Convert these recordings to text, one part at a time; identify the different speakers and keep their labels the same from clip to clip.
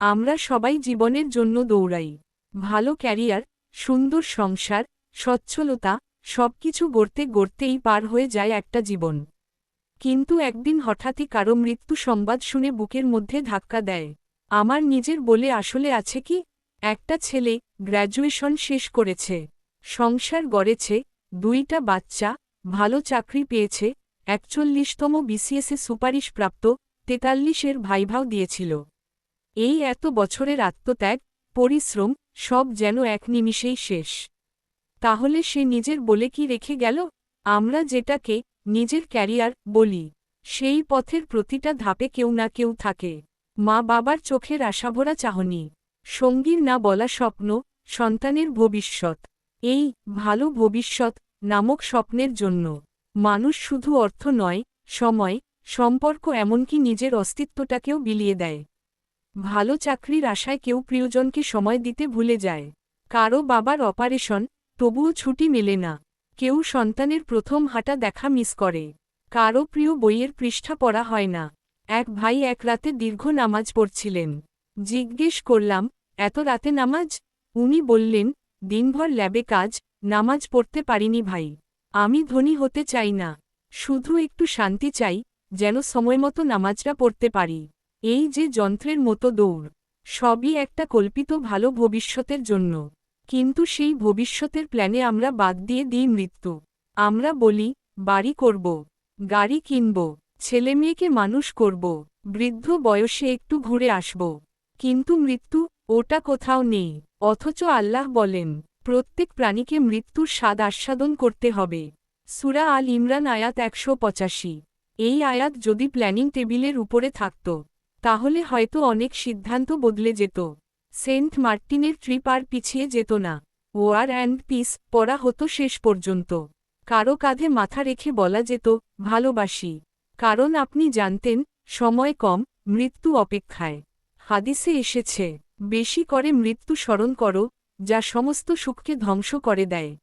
Speaker 1: আমরা সবাই জীবনের জন্য দৌড়াই। ভালো ক্যারিয়ার, সুন্দর সংসার, সচ্ছলতা, সবকিছু গড়তে গড়তেই পার হয়ে যায় একটা জীবন। কিন্তু একদিন হঠাৎই কারও মৃত্যু সংবাদ শুনে বুকের মধ্যে ধাক্কা দেয়। আমার নিজের বলে আসলে আছে কি? একটা ছেলে গ্র্যাজুয়েশন শেষ করেছে, সংসার গড়েছে, দুইটা বাচ্চা, ভালো চাকরি পেয়েছে, একচল্লিশতম বিসিএসে সুপারিশপ্রাপ্ত তেতাল্লিশের ভাইভাও দিয়েছিল। এই এত বছরের আত্মত্যাগ, পরিশ্রম, সব যেন এক নিমিষেই শেষ। তাহলে সে নিজের বলে কি রেখে গেল? আমরা যেটাকে নিজের ক্যারিয়ার বলি, সেই পথের প্রতিটা ধাপে কেউ না কেউ থাকে। মা বাবার চোখের আশাভরা চাহনি, সঙ্গীর না বলা স্বপ্ন, সন্তানের ভবিষ্যৎ। এই ভালো ভবিষ্যৎ নামক স্বপ্নের জন্য। মানুষ শুধু অর্থ নয়, সময়, সম্পর্ক এমনকি নিজের অস্তিত্বটাকেও বিলিয়ে দেয়। ভালো চাকরির আশায় কেউ প্রিয়জনকে সময় দিতে ভুলে যায়। কারও বাবার অপারেশন, তবুও ছুটি মেলে না। কেউ সন্তানের প্রথম হাঁটা দেখা মিস করে। কারও প্রিয় বইয়ের পৃষ্ঠা পড়া হয় না। এক ভাই এক রাতে দীর্ঘ নামাজ পড়ছিলেন। জিজ্ঞেস করলাম, এত রাতে নামাজ? উনি বললেন, দিনভর ল্যাবে কাজ, নামাজ পড়তে পারিনি ভাই। আমি ধনী হতে চাই না। শুধু একটু শান্তি চাই, যেন সময়মতো নামাজটা পড়তে পারি। এই যে যন্ত্রের মতো দৌড়, সবই একটা কল্পিত ভালো ভবিষ্যতের জন্য। কিন্তু সেই ভবিষ্যতের প্ল্যানে আমরা বাদ দিয়ে দিই মৃত্যু। আমরা বলি, বাড়ি করব, গাড়ি কিনব ছেলেমেয়েকে মানুষ করব, বৃদ্ধ বয়সে একটু ঘুরে আসব। কিন্তু মৃত্যু, ওটা কোথাও নেই। অথচ আল্লাহ বলেন, প্রত্যেক প্রাণীকে মৃত্যুর স্বাদ আস্বাদন করতে হবে। সুরা আল ইমরান আয়াত একশো পঁচাশি। এই আয়াত যদি প্ল্যানিং টেবিলের উপরে থাকত তাহলে হয়তো অনেক সিদ্ধান্ত বদলে যেত। সেন্ট মার্টিনের ট্রিপ আর পিছিয়ে যেত না। ওয়ার অ্যান্ড পিস পড়া হতো শেষ পর্যন্ত। কারও কাঁধে মাথা রেখে বলা যেত, ভালোবাসি। কারণ আপনি জানতেন, সময় কম, মৃত্যু অপেক্ষায়। হাদিসে এসেছে, বেশি করে মৃত্যু স্মরণ করো, যা সমস্ত সুখকে ধ্বংস করে দেয়।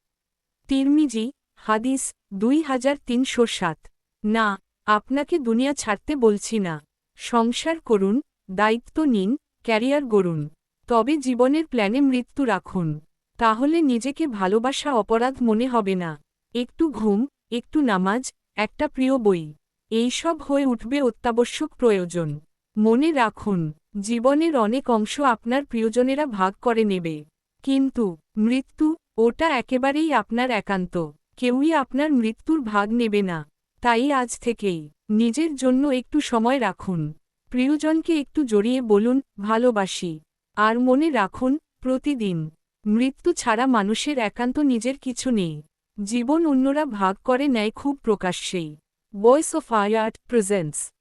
Speaker 1: তিরমিজি, হাদিস দুই হাজার তিনশো সাত। না, আপনাকে দুনিয়া ছাড়তে বলছি না। সংসার করুন, দায়িত্ব নিন, ক্যারিয়ার গড়ুন, তবে জীবনের প্ল্যানে মৃত্যু রাখুন। তাহলে নিজেকে ভালোবাসা অপরাধ মনে হবে না। একটু ঘুম, একটু নামাজ, একটা প্রিয় বই এইসব হয়ে উঠবে অত্যাবশ্যক প্রয়োজন। মনে রাখুন, জীবনের অনেক অংশ আপনার প্রিয়জনেরা ভাগ করে নেবে। কিন্তু, মৃত্যু, ওটা একেবারেই আপনার একান্ত। কেউই আপনার মৃত্যুর ভাগ নেবে না। তাই আজ থেকেই নিজের জন্য একটু সময় রাখুন। প্রিয়জনকে একটু জড়িয়ে বলুন, ভালোবাসি। আর মনে রাখুন, প্রতিদিন। মৃত্যু ছাড়া মানুষের একান্ত নিজের কিছু নেই। জীবন অন্যরা ভাগ করে নেয় খুব প্রকাশ্যেই। Voice of আয়ার্ট presents.